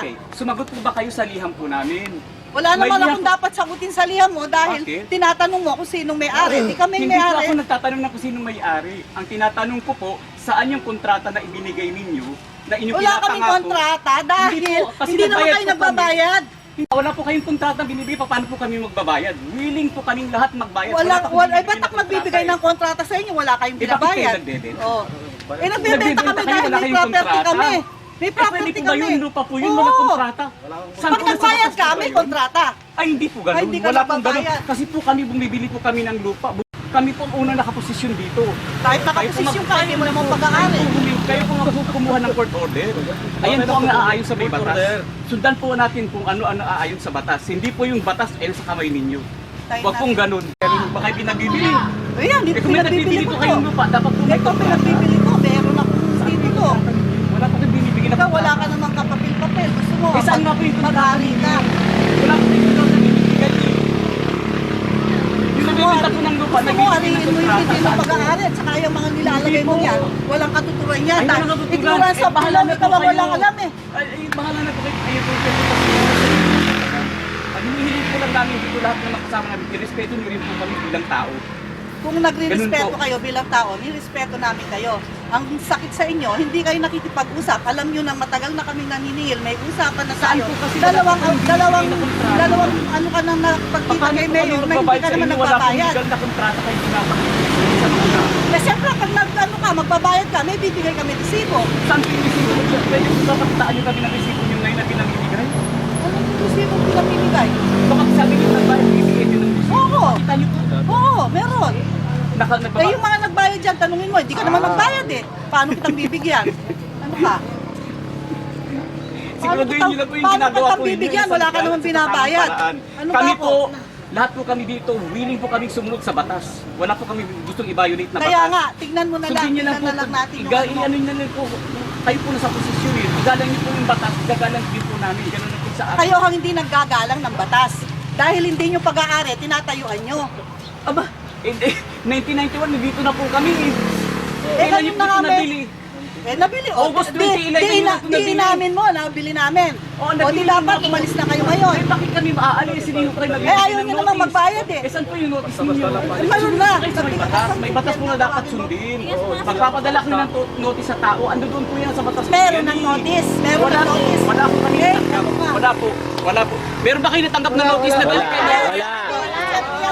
Okay, sumagot po ba kayo sa liham po namin? Wala May naman liham akong po- dapat sagutin sa liham mo dahil Bakit? tinatanong mo kung sinong may-ari. Di kami Hindi po ako may-ari. nagtatanong na kung sino may-ari. Ang tinatanong ko po, saan yung kontrata na ibinigay ninyo na inyong Wala kaming pinapangako? kontrata dahil Hindi po, kasi hindi naman nagbayad kayo po kami. nagbabayad. Wala po kayong kontrata binibigay, pa, paano po kami magbabayad? Willing po kaming lahat magbayad. Wala, pa wala, eh, ba't binibigay ako na nagbibigay ng kontrata kontrata sa inyo? Wala kayong Eh, bakit kayo binabayad. nagbebenta? Oh. Eh, nagbebenta Nagbebenta kami kayo, dahil wala may kayong property kontrata. kami. May Eh, pwede property po ba kami. yung lupa po yun? Oo. Wala kontrata. Saan Pag po nasa nagbayad ka, may yun? kontrata. Ay, hindi po ganun. Ay, hindi ka Wala pong ganun. Kasi po kami, bumibili po kami ng lupa. Bu- Kami po ang unang nakaposisyon dito. Kahit nakaposisyon ka, hindi mo naman pag-aari. Kayo po bumi- Kayo po ang kumuha ng court order. Ayan po ang naaayon sa may batas. Sundan po natin kung ano-ano aayon sa batas. Hindi po yung batas ay sa kamay ninyo. Huwag pong ganun. Baka pinabibili. Ayan, Eh kung may pinagbibili nagbibili ko po to. kayong lupa, dapat po may Ito pinagbibili ko, meron ako dito. Wala po kayong binibigyan na Ikaw, wala kontrata. ka namang kapapil-papel. Gusto mo, Eh, saan nga po yung kontrata mag-aari ka. Wala po kayong kontrata binibigyan eh. Yung Gusto mo, ariin mo yung hindi mo pag-aari at saka yung mga nilalagay mo yan. Walang katuturan yan. Ay, walang katuturan. ignorance Eh, of bahala na ikaw walang alam eh. Ay, ay, bahala na po kayo. Kayo po kayo po Ang hinihiling po lang namin dito lahat ng makasama namin, irespeto niyo rin po kami bilang tao. Kung nagre-respeto kayo bilang tao, nirespeto namin kayo. Ang sakit sa inyo, hindi kayo nakikipag-usap. Alam nyo na matagal na kaming naniningil, may usapan na Saan tayo. kasi Dalawang, kayong dalawang, na dalawang, ano ka nang nakipagkita Paano kay Mayor na hindi ka naman inyo? Wala nagbabayad. legal na kontrata kayo mga. Eh, siyempre, pag nag, ano ka, magbabayad ka, may bibigay kami resibo. Saan resibo? Pwede po ba pakitaan niyo kami ng resibo niyo ngayon na pinamimigay? Ano yung resibo pinamimigay? Baka sabi niyo Niyo po. Oo, meron. Naka, Eh, nagbaba- yung mga nagbayad dyan, tanungin mo, hindi ka naman Ah. nagbayad eh. Paano kitang bibigyan? Ano ka? Siguraduhin niyo na po yung paano ginagawa kitang po ninyo. bibigyan? Wala ka naman binabayad. Ano kami ba ako? po, lahat po kami dito, willing po kami sumunod sa batas. Wala po kami gustong i-violate na Kaya batas. nga, tignan mo na lang, Sundin niyo tignan po, na lang natin yung iga, ano ano niyo lang po, kayo po nasa posisyon eh. Igalang niyo po yung batas, igagalang din po namin. Ganun na po sa akin. Kayo ang hindi naggagalang ng batas. Dahil hindi nyo pag-aari, tinatayuan nyo. Aba, hindi. 1991, nandito na po kami eh. Eh, Kailan niyo po na ito nabili? Eh, nabili. O, August di, 2011 di, yun ina, ito di nabili. inamin mo, nabili namin. Oh, o, di nabili dapat na- umalis na kayo ngayon. Eh, bakit kami maalis? Hindi ko kayo nagbibigay Eh, ayaw ng niyo naman magbayad eh. Eh, saan po yung notice ninyo? Eh, mayroon na. Ay, sa may batas. May batas po na dapat sundin. Magpapadala ko ng notice sa tao. Ando doon po yan sa batas. po Meron ng eh. notice. Meron Wala ng po. notice. Wala po Eh, ano ka? Wala po. Wala po. Meron ba kayo natanggap na notice na galing kayo? Wala.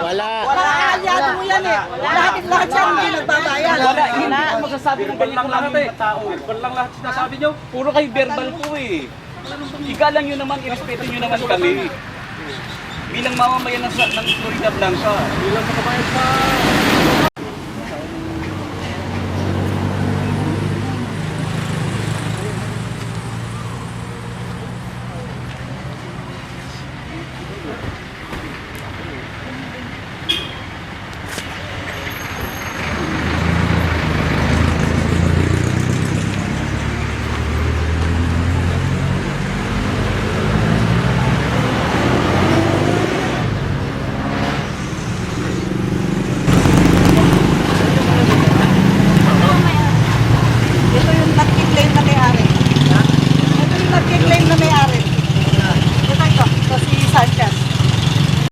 Wala. Wala kaalyado mo yan eh. Lahat, lahat yan hindi nagbabayad. Wala. Hindi po magsasabi ng ganyan lang mga tao. Ikaw lang lahat sinasabi nyo. Puro kayo verbal po eh. Igalang nyo naman, irespeto nyo naman kami. Bilang mamamayan ng, ng Florida Blanca. Bilang sa kabayan sa